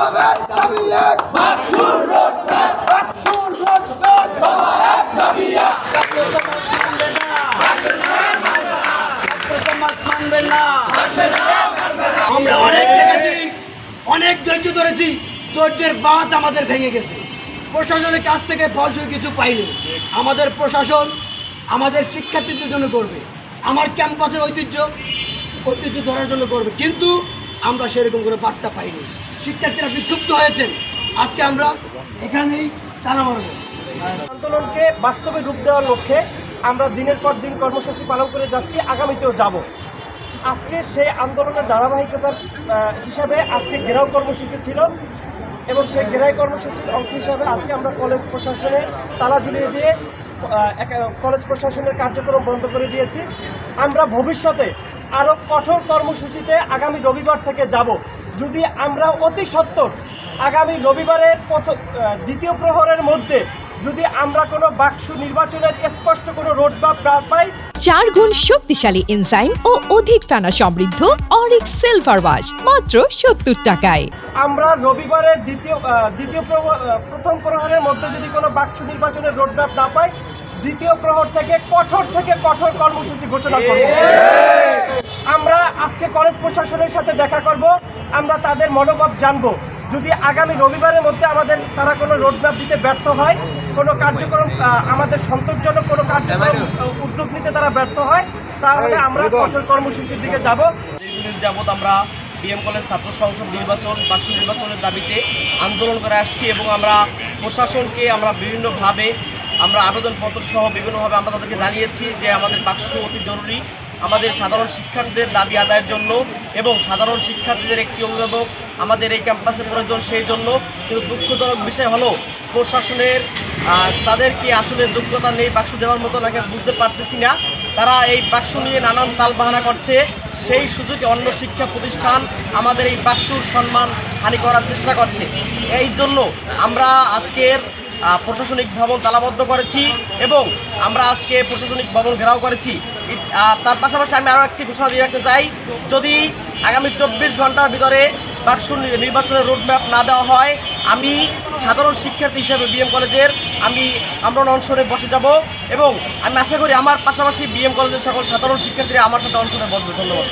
সবার আমরা অনেক দেখেছি, অনেক ধৈর্য ধরেছি, ধৈর্যের বাঁধ আমাদের ভেঙে গেছে। প্রশাসনের কাছ থেকে ফলস্বরূপ কিছু পাইনি। আমাদের প্রশাসন আমাদের শিক্ষার্থীদের জন্য করবে। আমার ক্যাম্পাসের ঐতিহ্য ঐতিহ্য ধরার জন্য করবে। কিন্তু আমরা সেরকম করে বার্তা পাইনি। শিক্ষার্থীরা বিক্ষুব্ধ হয়েছেন। আজকে আমরা এখানেই টানা মারবো। আন্দোলনকে বাস্তবে রূপ দেওয়ার লক্ষ্যে আমরা দিনের পর দিন কর্মসূচি পালন করে যাচ্ছি, আগামীতেও যাব। আজকে সেই আন্দোলনের ধারাবাহিকতার হিসাবে আজকে ঘেরাও কর্মসূচি ছিল এবং সেই ঘেরাই কর্মসূচির অংশ হিসাবে আজকে আমরা কলেজ প্রশাসনে তালা ঝুলিয়ে দিয়ে কলেজ প্রশাসনের কার্যক্রম বন্ধ করে দিয়েছি। আমরা ভবিষ্যতে আরও কঠোর কর্মসূচিতে আগামী রবিবার থেকে যাব। যদি আমরা অতি সত্বর আগামী রবিবারের প্রথম দ্বিতীয় প্রহরের মধ্যে যদি আমরা কোনো বাক্স নির্বাচনের স্পষ্ট কোনো রোড রোডম্যাপ না পাই চার গুণ শক্তিশালী এনজাইম ও অধিক ফেনা সমৃদ্ধ অরিক সিলভার ওয়াশ মাত্র সত্তর টাকায়। আমরা রবিবারের দ্বিতীয় দ্বিতীয় প্রথম প্রহরের মধ্যে যদি কোনো বাক্স নির্বাচনের রোড রোডম্যাপ না পাই দ্বিতীয় প্রহর থেকে কঠোর থেকে কঠোর কর্মসূচি ঘোষণা করব। কলেজ প্রশাসনের সাথে দেখা করব আমরা তাদের মনোভাব জানব। যদি আগামী রবিবারের মধ্যে আমাদের তারা কোনো রোডম্যাপ দিতে ব্যর্থ হয় কোনো কার্যক্রম আমাদের সন্তোষজনক কোনো কার্যক্রম উদ্যোগ নিতে তারা ব্যর্থ হয় তাহলে আমরা কঠোর কর্মসূচির দিকে যাব। দীর্ঘদিন যাবৎ আমরা বিএম কলেজ ছাত্র সংসদ নির্বাচন বাক্স নির্বাচনের দাবিতে আন্দোলন করে আসছি এবং আমরা প্রশাসনকে আমরা বিভিন্নভাবে আমরা আবেদনপত্র সহ বিভিন্নভাবে আমরা তাদেরকে জানিয়েছি যে আমাদের বাক্স অতি জরুরি। আমাদের সাধারণ শিক্ষার্থীদের দাবি আদায়ের জন্য এবং সাধারণ শিক্ষার্থীদের একটি অভিভাবক আমাদের এই ক্যাম্পাসে প্রয়োজন সেই জন্য। কিন্তু দুঃখজনক বিষয় হলো, প্রশাসনের তাদের কি আসলে যোগ্যতা নেই, বাক্স দেওয়ার মতো নাকি বুঝতে পারতেছি না। তারা এই বাক্স নিয়ে নানান তালবাহানা করছে। সেই সুযোগে অন্য শিক্ষা প্রতিষ্ঠান আমাদের এই বাক্সুর সম্মান হানি করার চেষ্টা করছে। এই জন্য আমরা আজকের প্রশাসনিক ভবন তালাবদ্ধ করেছি এবং আমরা আজকে প্রশাসনিক ভবন ঘেরাও করেছি। তার পাশাপাশি আমি আরও একটি ঘোষণা দিয়ে রাখতে চাই। যদি আগামী চব্বিশ ঘণ্টার ভিতরে বাক্সু নির্বাচনের রোডম্যাপ না দেওয়া হয়, আমি সাধারণ শিক্ষার্থী হিসেবে বিএম কলেজের, আমি আমরা অনশনে বসে যাব এবং আমি আশা করি আমার পাশাপাশি বিএম কলেজের সকল সাধারণ শিক্ষার্থীরা আমার সাথে অনশনে বসবে। ধন্যবাদ।